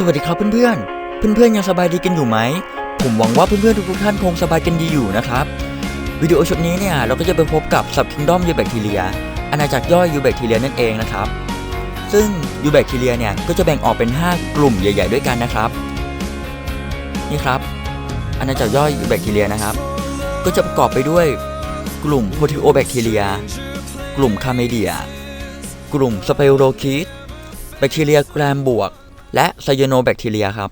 สวัสดีครับเพื่อนๆ เพื่อนๆยังสบายดีกันอยู่ไหม ผมหวังว่าเพื่อนๆทุกๆท่านคงสบายกันดีอยู่นะครับ วิดีโอชุดนี้เนี่ยเราก็จะไปพบกับสับคิงดอมยูแบคทีเรียอาณาจักรย่อยยูแบคทีเรียนั่นเองนะครับ ซึ่งยูแบคทีเรียเนี่ยก็จะแบ่งออกเป็น 5 กลุ่มใหญ่ ๆ ด้วยกันนะครับ นี่ครับอาณาจักรย่อยยูแบคทีเรียนะครับ ก็จะประกอบไปด้วยกลุ่มโพธิโอแบคทีเรีย กลุ่มคาเมเดีย กลุ่มสเปโรคีสแบคทีเรียแกรมบวก และไซโยโนแบคทีเรียครับ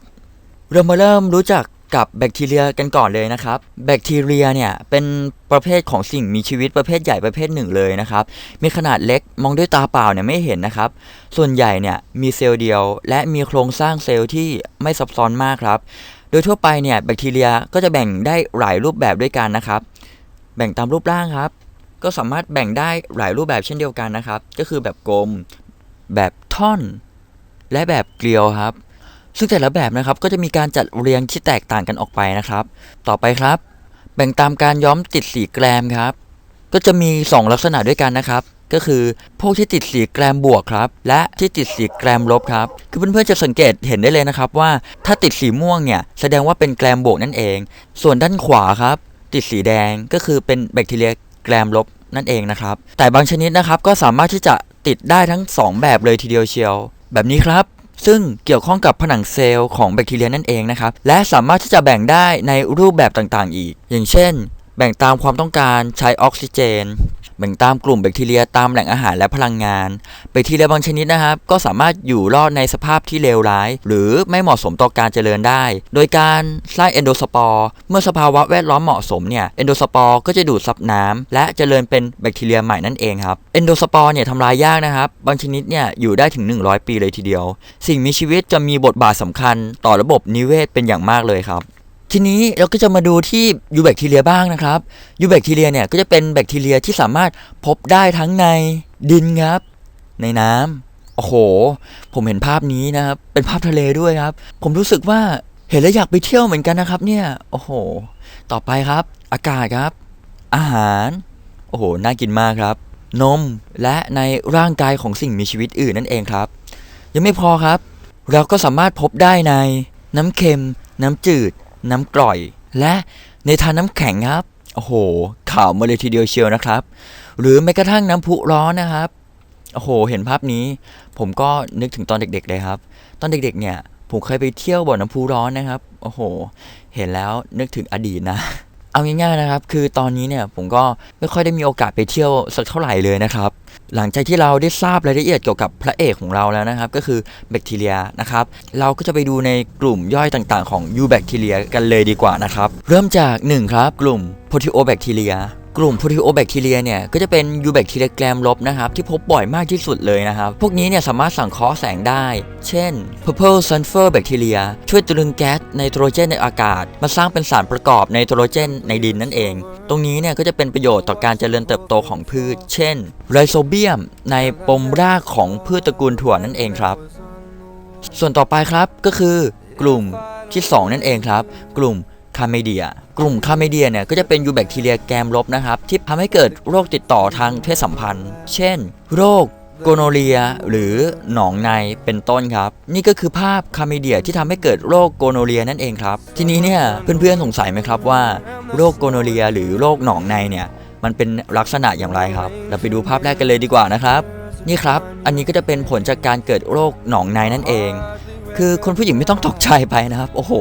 เรามาเริ่มรู้จักกับแบคทีเรียกันก่อนเลยนะครับ แบคทีเรียเนี่ยเป็นประเภทของสิ่งมีชีวิตประเภทใหญ่ประเภทหนึ่งเลยนะครับ มีขนาดเล็กมองด้วยตาเปล่าเนี่ยไม่เห็นนะครับ ส่วนใหญ่เนี่ยมีเซลล์เดียว และมีโครงสร้างเซลล์ที่ไม่ซับซ้อนมากครับ โดยทั่วไปเนี่ยแบคทีเรียก็จะแบ่งได้หลายรูปแบบด้วยกันนะครับ แบ่งตามรูปร่างครับ ก็สามารถแบ่งได้หลายรูปแบบเช่นเดียวกันนะครับ ก็คือแบบกลม แบบท่อน และแบบเกลียวครับ ซึ่งแต่ละแบบนะครับก็จะมีการจัดเรียงที่แตกต่างกันออกไปนะครับ ต่อไปครับ แบ่งตามการย้อมติดสีแกรมครับ ก็จะมี 2 ลักษณะด้วยกันนะครับ ก็คือพวกที่ติดสีแกรมบวกครับ และที่ติดสีแกรมลบครับ คือเพื่อนๆจะสังเกตเห็นได้เลยนะครับว่าถ้าติดสีม่วงเนี่ยแสดงว่าเป็นแกรมบวกนั่นเอง ส่วนด้านขวาครับ ติดสีแดงก็คือเป็นแบคทีเรียแกรมลบนั่นเองนะครับ แต่บางชนิดนะครับก็สามารถที่จะติดได้ทั้ง 2 แบบเลยทีเดียวเชียว แบบนี้ครับ ซึ่งเกี่ยวข้องกับผนังเซลล์ของแบคทีเรียนั่นเองนะครับ และสามารถที่จะแบ่งได้ในรูปแบบต่างๆ อีก อย่างเช่น แบ่งตามความต้องการใช้ออกซิเจน แบ่งตามกลุ่มแบคทีเรียตามแหล่งอาหารและพลังงาน แบคทีเรียบางชนิดนะครับ ก็สามารถอยู่รอดในสภาพที่เลวร้าย หรือไม่เหมาะสมต่อการเจริญได้ โดยการสร้างเอนโดสปอร์ เมื่อสภาวะแวดล้อมเหมาะสมเนี่ยเอนโดสปอร์ก็จะดูดซับน้ำและเจริญเป็นแบคทีเรียใหม่นั่นเองครับเอนโดสปอร์เนี่ยทำลายยากนะครับบางชนิดเนี่ยอยู่ได้ถึง 100 ปีเลยทีเดียว สิ่งมีชีวิตจะมีบทบาทสำคัญ ต่อระบบนิเวศเป็นอย่างมากเลยครับ ทีนี้เราก็จะมาดูที่ยูแบคทีเรียบ้างนะครับยูแบคทีเรียเนี่ยก็จะเป็นแบคทีเรียที่สามารถพบได้ทั้งในดินครับ ในน้ำโอ้โห ผมเห็นภาพนี้นะครับ เป็นภาพทะเลด้วยครับ ผมรู้สึกว่าเห็นแล้วอยากไปเที่ยวเหมือนกันนะครับ เนี่ยโอ้โห ต่อไปครับ อากาศครับ อาหาร โอ้โหน่ากินมากครับ นมและในร่างกายของสิ่งมีชีวิตอื่นนั่นเองครับ ยังไม่พอครับ เราก็สามารถพบได้ในน้ำเค็ม น้ำจืด น้ำกร่อย และในทานน้ำแข็งครับโอ้โหข่าวมาเลยทีเดียวเชียวนะครับ หรือแม้กระทั่งน้ำพุร้อนนะครับโอ้โห เห็นภาพนี้ ผมก็นึกถึงตอนเด็ก ๆ เลยครับ ตอนเด็ก ๆ เนี่ย ผมเคยไปเที่ยวบ่อน้ำพุร้อนนะครับ โอ้โห เห็นแล้วนึกถึงอดีตนะ เอาง่ายๆนะครับ คือตอนนี้เนี่ยผมก็ไม่ค่อยได้มีโอกาสไปเที่ยวสักเท่าไหร่เลยนะครับ หลังจากที่เราได้ทราบรายละเอียดเกี่ยวกับพระเอกของเราแล้วนะครับ ก็คือแบคทีเรียนะครับ เราก็จะไปดูในกลุ่มย่อยต่างๆ ของยูแบคทีเรียกันเลยดีกว่านะครับ เริ่มจาก 1 ครับ กลุ่มโพธิโอแบคทีเรีย กลุ่มโพธิโอแบคทีเรียเนี่ยก็จะเป็นยูแบคทีเรียแกรมลบนะครับที่พบบ่อยมากที่สุดเลยนะครับ พวกนี้เนี่ยสามารถสังเคราะห์แสงได้ เช่น purple sulfur bacteria ช่วยตรึงแก๊สไนโตรเจนในอากาศ มาสร้างเป็นสารประกอบไนโตรเจนในดินนั่นเอง ตรงนี้เนี่ยก็จะเป็นประโยชน์ต่อการเจริญเติบโตของพืช เช่นไรโซเบียมในปมรากของพืชตระกูลถั่วนั่นเองครับ ส่วนต่อไปครับก็คือกลุ่มที่ 2 นั่นเองครับ กลุ่ม คาเมเดีย กลุ่มคาเมเดียเนี่ยก็จะเป็นยูแบคทีเรียแกมลบนะครับ ที่ทำให้เกิดโรคติดต่อทางเพศสัมพันธ์ เช่น โรคโกโนเรียหรือหนองในเป็นต้นครับ นี่ก็คือภาพคาเมเดียที่ทำให้เกิดโรคโกโนเรียนั่นเองครับ ทีนี้เนี่ยเพื่อนๆสงสัยไหมครับว่าโรคโกโนเรียหรือโรคหนองในเนี่ยมันเป็นลักษณะอย่างไรครับ เราไปดูภาพแรกกันเลยดีกว่านะครับ นี่ครับ อันนี้ก็จะเป็นผลจากการเกิดโรคหนองในนั่นเอง คือคนผู้หญิงไม่ต้องตกใจไปนะครับ โอ้โห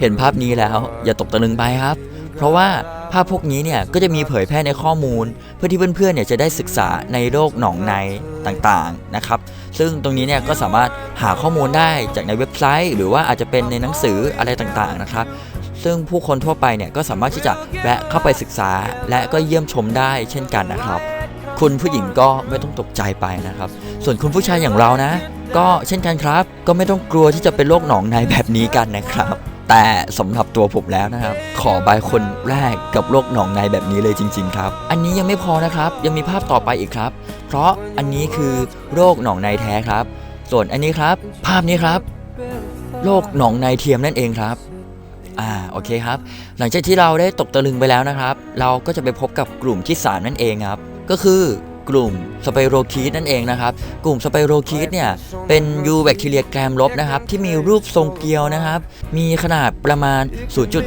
เห็นภาพนี้แล้ว อย่าตกตะลึงไปครับ เพราะว่าภาพพวกนี้เนี่ยก็จะมีเผยแพร่ในข้อมูล เพื่อที่เพื่อนๆเนี่ยจะได้ศึกษาในโรคหนองในต่างๆนะครับ ซึ่งตรงนี้เนี่ยก็สามารถหาข้อมูลได้จากในเว็บไซต์ หรือว่าอาจจะเป็นในหนังสืออะไรต่างๆนะครับ ซึ่งผู้คนทั่วไปเนี่ยก็สามารถที่จะแวะเข้าไปศึกษา และก็เยี่ยมชมได้เช่นกันนะครับ คุณผู้หญิงก็ไม่ต้องตกใจไปนะครับ ส่วนคุณผู้ชายอย่างเรานะ ก็เช่นกันครับ ก็ไม่ต้องกลัวที่จะเป็นโรคหนองในแบบนี้กันนะครับ แต่สำหรับตัวผมแล้วนะครับ ขอบายคนแรกกับโรคหนองในแบบนี้เลยจริง ๆ ครับ อันนี้ยังไม่พอนะครับ ยังมีภาพต่อไปอีกครับ เพราะอันนี้คือโรคหนองในแท้ครับ ส่วนอันนี้ครับ ภาพนี้ครับโรคหนองในเทียมนั่นเองครับอ่าโอเคครับ หลังจากที่เราได้ตกตะลึงไปแล้วนะครับ เราก็จะไปพบกับกลุ่มที่ 3 นั่นเองครับ ก็คือ กลุ่มสไปโรคีสนั่นเองนะครับ กลุ่มสไปโรคีสเนี่ยเป็นยูแบคทีเรียแกรมลบนะครับที่มีรูปทรงเกลียวนะครับ มีขนาดประมาณ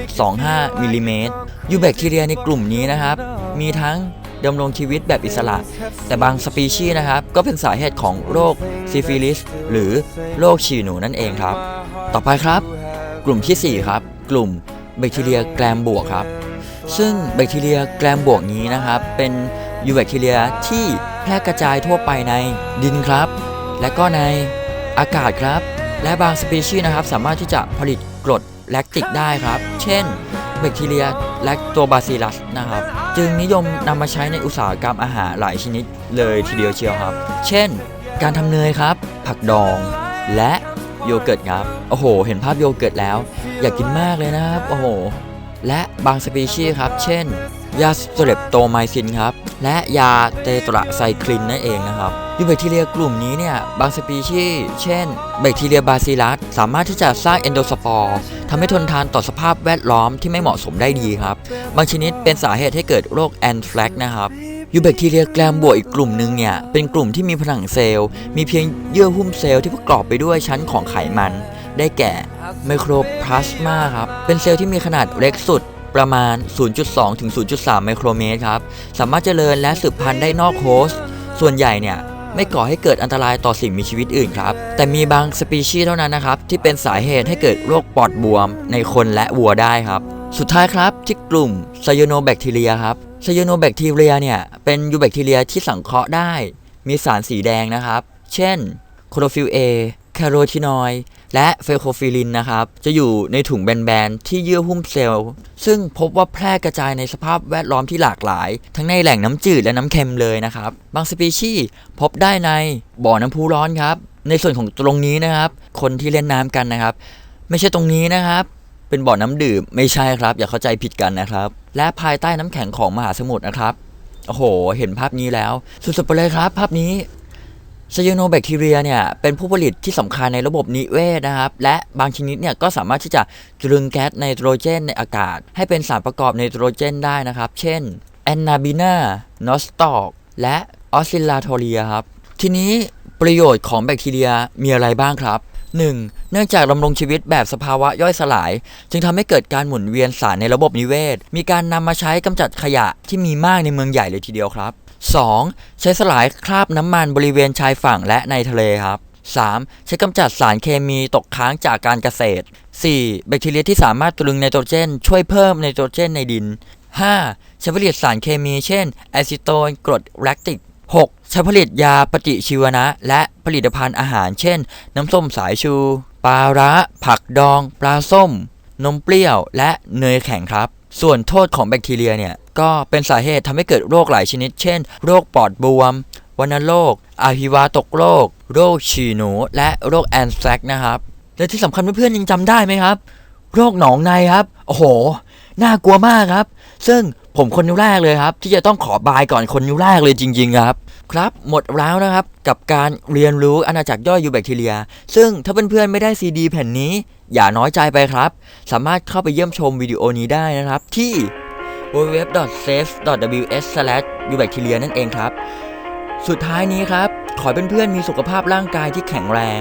0.25มิลลิเมตรยูแบคทีเรียในกลุ่มนี้นะครับ มีทั้งดำรงชีวิตแบบอิสระ แต่บางสปีชีส์นะครับ ก็เป็นสาเหตุของโรคซิฟิลิสหรือโรคฉี่หนูนั่นเองครับ ต่อไปครับ กลุ่มทีสี่4 ครับ กลุ่มแบคทีเรียแกรมบวกครับ ซึ่งแบคทีเรียแกรมบวกนี้นะครับ เป็น ยูแบคทีเรียที่แพร่กระจายทั่วไปในดินครับ และก็ในอากาศครับ และบางสปีชีส์นะครับ สามารถที่จะผลิตกรดแลคติกได้ครับ เช่น แบคทีเรียแลคโตบาซิลัสนะครับ จึงนิยมนำมาใช้ในอุตสาหกรรมอาหารหลายชนิดเลยทีเดียวเชียวครับ เช่น การทำเนยครับ ผักดอง และโยเกิร์ตครับ โอ้โห เห็นภาพโยเกิร์ตแล้ว อยากกินมากเลยนะครับ โอ้โห และบางสปีชีส์ครับ เช่น ยาสเตรปโตไมซินครับ และยาเตตราไซคลินนั่นเองนะครับยูแบคทีเรียกลุ่มนี้เนี่ย บางสปีชีส์เช่น แบคทีเรียบาซิลัส สามารถที่จะสร้างเอนโดสปอร์ทำให้ทนทานต่อสภาพแวดล้อมที่ไม่เหมาะสมได้ดีครับ บางชนิดเป็นสาเหตุให้เกิดโรคแอนแฟลกนะครับยูแบคทีเรียแกรมบวกอีกกลุ่มหนึ่งเนี่ย เป็นกลุ่มที่มีผนังเซลล์ มีเพียงเยื่อหุ้มเซลล์ที่ประกอบไปด้วยชั้นของไขมัน ได้แก่ไมโครพลาสมาครับ เป็นเซลล์ที่มีขนาดเล็กสุดประมาณ 0.2 ถึง 0.3 ไมโครเมตรครับ สามารถเจริญและสืบพันธุ์ได้นอกโฮสต์ ส่วนใหญ่เนี่ยไม่ก่อให้เกิดอันตรายต่อสิ่งมีชีวิตอื่นครับ แต่มีบางสปีชีส์เท่านั้นนะครับ ที่เป็นสาเหตุให้เกิดโรคปอดบวมในคนและวัวได้ครับ สุดท้ายครับที่กลุ่มไซโยโนแบคทีเรียครับไซโยโนแบคทีเรียเนี่ยเป็นยูแบคทีเรียที่สังเคราะห์ได้ มีสารสีแดงนะครับ เช่นโคโรฟิลเอแคโรทีนอย และเฟโคฟิลินนะครับ จะอยู่ในถุงแบนๆ ที่เยื่อหุ้มเซลล์ ซึ่งพบว่าแพร่กระจายในสภาพแวดล้อมที่หลากหลาย ทั้งในแหล่งน้ำจืดและน้ำเค็มเลยนะครับ บางสปีชีส์พบได้ในบ่อน้ำพุร้อนครับ ในส่วนของตรงนี้นะครับ คนที่เล่นน้ำกันนะครับ ไม่ใช่ตรงนี้นะครับ เป็นบ่อน้ำดื่มไม่ใช่ครับ อย่าเข้าใจผิดกันนะครับ และภายใต้น้ำแข็งของมหาสมุทรนะครับโอ้โห เห็นภาพนี้แล้ว สุดๆไปเลยครับ ภาพนี้ ไซโยโนแบคทีเรียเนี่ยเป็นผู้ผลิตที่สำคัญในระบบนิเวศนะครับ และบางชนิดเนี่ยก็สามารถที่จะตรึงแก๊สไนโตรเจนในอากาศ ให้เป็นสารประกอบไนโตรเจนได้นะครับ เช่นแอนนาบินานอสตอกและออสซิลลาโทเรียครับ ทีนี้ประโยชน์ของแบคทีเรียมีอะไรบ้างครับ 1. เนื่องจากดำรงชีวิตแบบสภาวะย่อยสลาย จึงทำให้เกิดการหมุนเวียนสารในระบบนิเวศ มีการนำมาใช้กำจัดขยะที่มีมากในเมืองใหญ่เลยทีเดียวครับ 2. ใช้สลายคราบน้ำมันบริเวณชายฝั่งและในทะเลครับ 3. ใช้กำจัดสารเคมีตกค้างจากการเกษตร 4. แบคทีเรียที่สามารถตรึงไนโตรเจน ช่วยเพิ่มไนโตรเจนในดิน 5. ใช้ผลิตสารเคมีเช่นแอซิโตนกรดแลคติก 6. ใช้ผลิตยาปฏิชีวนะ และผลิตภัณฑ์อาหาร เช่น น้ำส้มสายชู ปลาร้าผักดอง ปลาส้ม นมเปรี้ยว และเนยแข็งครับ ส่วนโทษของแบคทีเรียเนี่ย ก็เป็นสาเหตุทำให้เกิดโรคหลายชนิด เช่น โรคปอดบวมวัณโรคอาหิวาตกโรค โรคฉี่หนู และโรคแอนแทรกนะครับ และที่สำคัญเพื่อนๆยังจำได้ไหมครับ โรคหนองในครับ โอ้โห น่ากลัวมากครับ ซึ่งผมคนนิ้วแรกเลยครับ ที่จะต้องขอบายก่อนคนนิ้วแรกเลยจริง ๆ ครับ ครับ หมดแล้วนะครับกับการเรียนรู้อาณาจักรย่อยยูแบคทีเรีย ซึ่งถ้าเพื่อนๆไม่ได้ซีดีแผ่นนี้ อย่าน้อยใจไปครับ สามารถเข้าไปเยี่ยมชมวิดีโอนี้ได้นะครับที่ www.safe.ws/ubacteria นั่นเองครับ สุดท้ายนี้ครับ ขอเพื่อนๆมีสุขภาพร่างกายที่แข็งแรง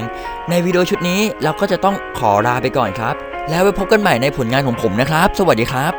ในวิดีโอชุดนี้เราก็จะต้องขอลาไปก่อนครับ แล้วไปพบกันใหม่ในผลงานของผมนะครับ สวัสดีครับ